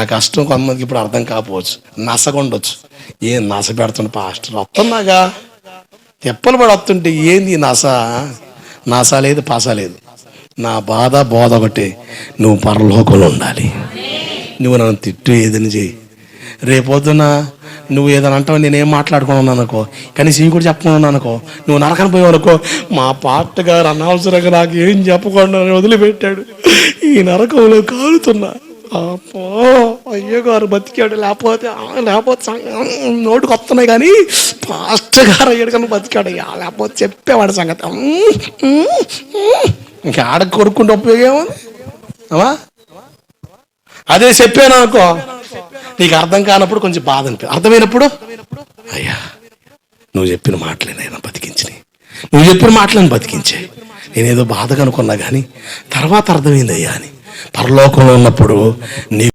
నా కష్టం కొంతమందికి ఇప్పుడు అర్థం కాకపోవచ్చు. నసగొండొచ్చు. ఏం నస పెడుతున్న పాస్టర్ వస్తున్నాగా? తెప్పలు పడి వస్తుంటే ఏంది నస? నస లేదు పాస లేదు. నా బాధ బోధ ఒకటి నువ్వు పరలోకంలో ఉండాలి. నువ్వు నన్ను తిట్టు ఏదని చేయి రేపొద్దున నువ్వు ఏదైనా అంటావు నేనేం మాట్లాడుకున్నాను అనుకో కనీసం ఇవి కూడా చెప్పకుండా అనుకో నువ్వు నరకని పోయావు అనుకో మా పాట గారు అనవసరంగా నాకు ఏం చెప్పకుండా వదిలిపెట్టాడు. ఈ నరకంలో కాలుతున్నా అప్పో అయ్యో గారు బతికాడు లేకపోతే లేకపోతే సం- నోటికి వస్తున్నాయి కానీ పాస్టర్ గారు అయ్యాడు కానీ బతికాడు అయ్యా. లేకపోతే చెప్పేవాడు సంగతి. ఇంకా ఆడ కొరుక్కుంటే ఉపయోగం అవా అదే చెప్పాను అనుకో. నీకు అర్థం కానప్పుడు కొంచెం బాధ అనిపి అర్థమైనప్పుడు? అయ్యా నువ్వు చెప్పిన మాటలే నేను నువ్వు చెప్పిన మాటలను బతికించే నేనేదో బాధగా అనుకున్నా కానీ తర్వాత అర్థమైంది అయ్యా అని. పరలోకంలో ఉన్నప్పుడు నీ